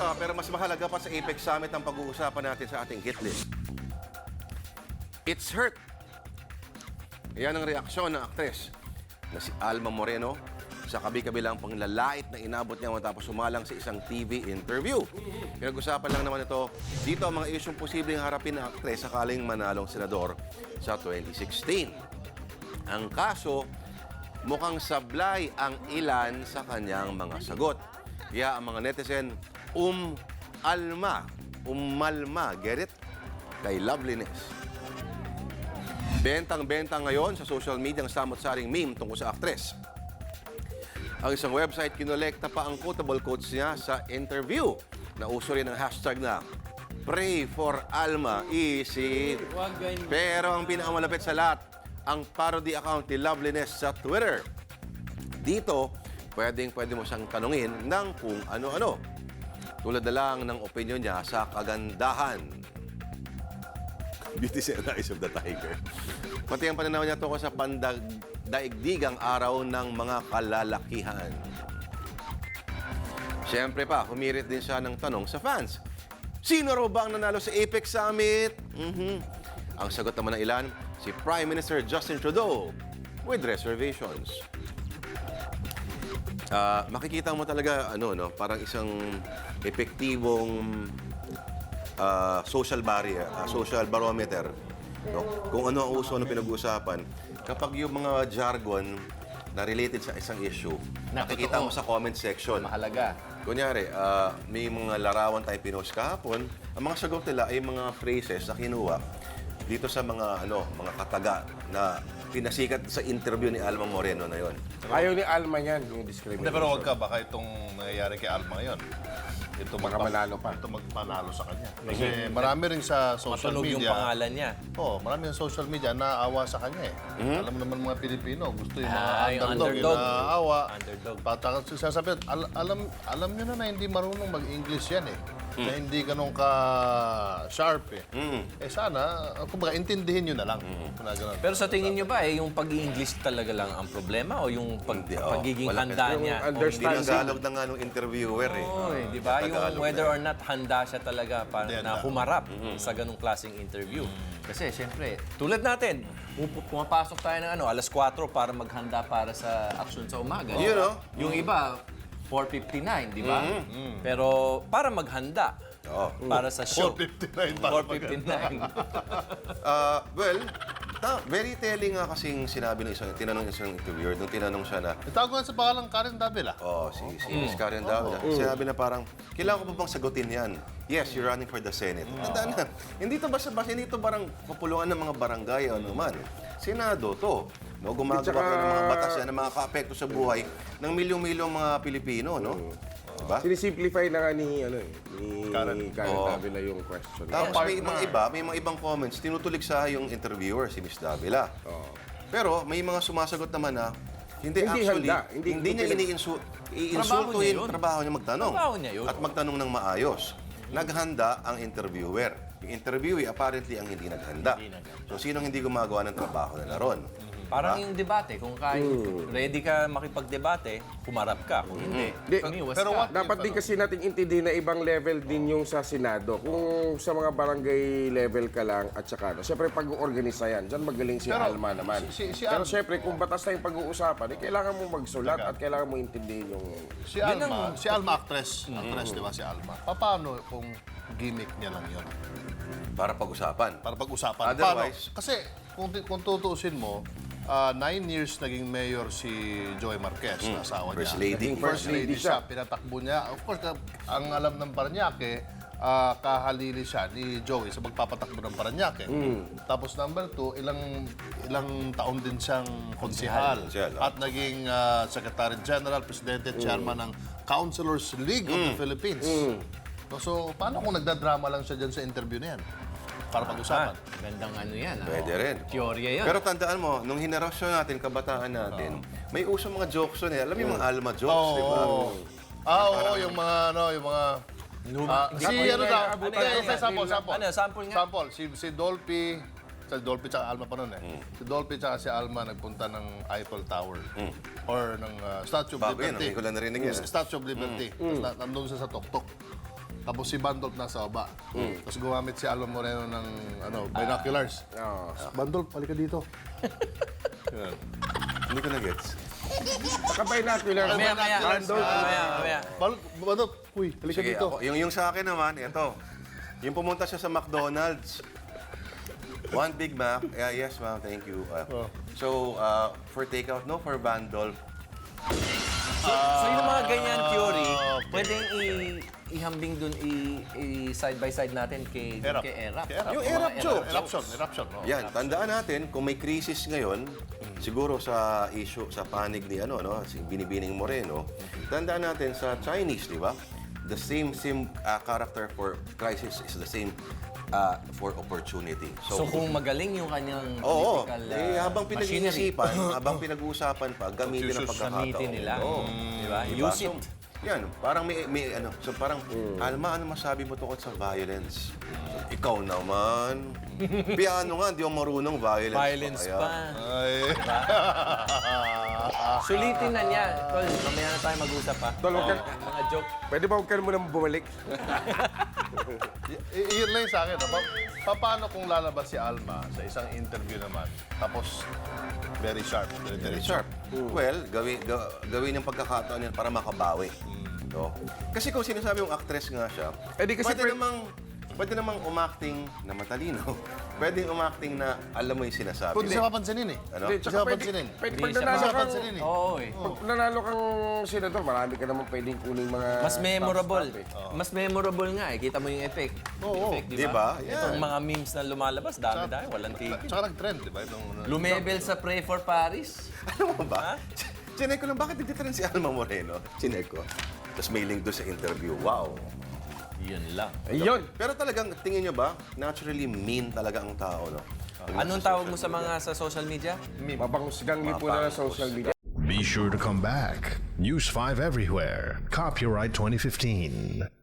ito, pero mas mahalaga pa sa Apex Summit ang pag-uusapan natin sa ating hit list. It's Hurt. Yan ang reaksyon ng aktres na si Alma Moreno sa kabi-kabilang panglalait na inabot niya matapos sumalang sa isang TV interview. Pinag-usapan lang naman ito, dito ang mga isyong posibleng harapin ng aktres sakaling manalong senador sa 2016. Ang kaso, mukhang sablay ang ilan sa kanyang mga sagot. Kaya ang mga netizen, um alma, umalma, get it? Kay loveliness. Bentang-bentang ngayon sa social media ang samot-saring meme tungkol sa aktres. Ang isang website kinolekta pa ang quotable quotes niya sa interview. Nauso rin ang hashtag na Pray for Alma, easy. Pero ang pinakamalapit sa lahat, ang parody account ni Loveliness sa Twitter. Dito, pwedeng pwede mo siyang tanungin ng kung ano-ano. Tulad na lang ng opinion niya sa kagandahan Beauty and Eyes of the Tiger. Pati ang pananaw niya tungkol sa pandaigdigang araw ng mga kalalakihan. Siyempre pa, humirit din siya ng tanong sa fans. Sino raw ba ang nanalo sa Apex Summit? Mhm. Ang sagot naman ng ilan, si Prime Minister Justin Trudeau with reservations. Ah, makikita mo talaga ano no, parang isang epektibong ah, social barrier, ah, social barometer. No? Kung ano ang uso ng pinag-uusapan, kapag yung mga jargon na related sa isang issue, Na nakikita totoo. mo sa comment section. Mahalaga. Kunyari, ah, may mga larawan tayo pinost kahapon, ang mga sagot nila ay mga phrases na kinuha dito sa mga ano, mga kataga na pinasikat sa interview ni Alma Moreno na yon. Ayaw ni Alma yan, yung discrimination. Hindi, pero wag ka, baka itong nangyayari kay Alma ngayon. Ito Baka magpa- manalo pa. Ito magpanalo sa kanya. Kasi marami rin sa social Matunog yung media. pangalan niya. Oo, marami yung social media naawa sa kanya eh. Alam mo naman mga Pilipino, gusto yung mga Ah, yung underdog, underdog. yung naawa. Underdog. Pataka sasabihin, al- alam, alam nyo na na hindi marunong mag-English yan eh. Na hindi ganun ka sharp eh. Eh sana, kumbaga, intindihin nyo na lang. Kung na ganun. Pero sa tingin nyo ba, eh, yung pag-English talaga lang ang problema o yung pag- Hindi, oh. pagiging Wala handa kasi- niya? Yung hindi? Tinagalog na nga nung interviewer eh. Oo, eh, di ba? Yung Tagalog whether or not handa siya talaga para Hindi, na handa. humarap sa ganong klaseng interview. Kasi siyempre, tulad natin, pup- pumapasok tayo ng ano, alas 4 para maghanda para sa aksyon sa umaga. You know? Yung iba, 4.59, di ba? Pero para maghanda Oo. para sa show. 4.59 para 4.59. Ah, well, ta- very telling nga kasing sinabi ng isang, tinanong ng isang interviewer, nung tinanong siya na, Itago nga sa pangalang Karen Davila. oh, si, si Miss Karen Davila, sinabi na parang, kailangan ko pa bang sagutin yan? Yes, you're running for the Senate. Tandaan na, hindi to basta-basta, hindi to parang kapulungan ng mga barangay o ano man. Senado to. No, gumagawa Tsaka- ka ng mga batas yan na mga kaapekto sa buhay ng milyong-milyong mga Pilipino, no? Diba? Sinisimplify na nga ni, ano, eh, ni Karen. Karen Oo. Davila yung question. Tapos may mga iba, may mga ibang comments, tinutulig sa yung interviewer, si Miss Davila. Pero may mga sumasagot naman na, hindi, Hindi actually, handa. hindi, Hindi- niya hindi iniinsu, Trabaho iinsultuhin, niya yun. trabaho niya magtanong. Trabaho niya yun. At magtanong ng maayos. Naghanda ang interviewer. Yung interviewee apparently ang hindi naghanda. So sinong hindi gumagawa ng trabaho nila ron? Parang yung debate, kung kahit ready ka makipagdebate, humarap ka. Kung hindi, Di- umiwas pero ka. what- Dapat din kasi natin intindihin na ibang level din yung sa Senado. Kung sa mga barangay level ka lang at saka ano. Siyempre pag-organisa yan. Diyan magaling si Pero, Alma naman. si- si- si Pero Alma- siyempre kung batas na yung pag-uusapan, eh, kailangan mo magsulat at kailangan mo intindihin yung... Si Alma, si Alma actress, actress, di ba si Alma? Pa- Paano kung gimmick niya lang yun? Para pag-usapan. Para pag-usapan. Otherwise- Paano? Kasi kung, kung tutuusin mo, ah, nine years naging mayor si Joy Marquez, na asawa First niya. lady. Naging First lady siya. Pinatakbo niya. Of course, ka- ang alam ng Paranaque, ah, kahalili siya ni Joey sa magpapatakbo ng Paranaque. Tapos number two, ilang ilang taon din siyang konsihal. Konsihal, oh. At naging ah, Secretary General, Presidente, Chairman ng Councilors League of the Philippines. So, paano kung nagdadrama lang siya dyan sa interview na yan? Para pag-usapan. Ah, gandang ano yan. ah. Pwede rin. Teorya yun. Pero tandaan mo, nung henerasyon natin, kabataan natin, may uso mga jokes yun eh. Alam mo yung mga Alma jokes, di ba? Ah, oo, yung mga, ano, yung mga... Ah, si ano daw, Ano hindi, yan? isa, sample, sample. Ano, sample nga. Sample, si, si Dolphy, si Dolphy tsaka Alma pa nun eh. Si Dolphy tsaka si Alma nagpunta ng Eiffel Tower. Or ng ah, Statue of Bago yan, Liberty. hindi ko lang narinig yan. Statue of Liberty. Tapos na, nandun siya sa tuktok. Tapos si Bandolp nasa baba. Tapos gumamit si Alma Moreno ng ano, binoculars. Oo. Bandolp, halika dito. Hindi ko na-gets. Kakabay natin lang. Mamaya, mamaya. Bandol. Mamaya, mamaya. Bandolp, Bandolp, uy, halika Sige, dito. ako, yung, yung sa akin naman, ito. Yung pumunta siya sa McDonald's. One Big Mac. Yeah, yes, ma'am. Thank you. Uh, So, uh, for takeout, no? For Bandolf. So yung mga ganyan theory, pwedeng i- ihambing dun, i- i- side by side natin kay, Erap. kay Erap. Kay Erap. Yung Mga Erap joke. Eruption, eruption. Oh. Yan, tandaan natin, kung may crisis ngayon, siguro sa issue, sa panig ni ano, no, si Binibining Moreno, tandaan natin sa Chinese, di ba? The same same uh, character for crisis is the same uh, for opportunity. So kung magaling yung kanyang Oo, political eh, uh, habang machinery, pinag-iisipan, habang pinag-uusapan pa, gamitin ang Confucius, pagkakataon. gamitin nila. Oo. Di ba? Diba? Use it. Yan, parang may, may ano, so parang, Alma, ano masabi mo tungkol sa violence? Ikaw naman. Piano nga, di ako marunong violence. Violence Kaya- pa. Ay. Sulitin na niya. Tol, mamaya na tayo mag-usap ha. Tol, huwag ka- Mga joke. Pwede ba huwag ka muna bumalik? Y- yun lang yung sa akin. Pa- pa- paano kung lalabas si Alma sa isang interview naman, tapos very sharp, very, very Very sharp. Well, gawin, ga- gawin yung pagkakataon yan para makabawi. No? Kasi kung sinasabi mong actress nga siya, Eh, di kasi pwede pwede- namang pwede namang umacting na matalino. pwede umacting na alam mo yung sinasabi. Hindi siya papansinin eh. Ano? Hindi, siya pwede, papansinin. pwede, Hindi pag siya nanalo Hindi siya kang, papansinin eh. Oo eh. pag nanalo kang senador, marami ka naman pwedeng kuning mga... Mas memorable. top stuff eh. Mas memorable nga eh. Kita mo yung effect. Oo. effect di Di ba? Yan. Itong mga memes na lumalabas, dami-dami, walang tigil. Tsaka nag-trend, di ba? Nung, Lumebel sa Pray for Paris. Alam mo ba? Chinek ko lang, bakit nagtitren si Alma Moreno? Chinek ko. Tapos may link doon sa interview. Wow. Yun lang. Ayun! Pero talagang, tingin nyo ba, naturally mean talaga ang tao, no? Anong tawag mo sa mga sa social media? Mapangusgang lipunan ng social media. Be sure to come back. News 5 everywhere. Copyright 2015.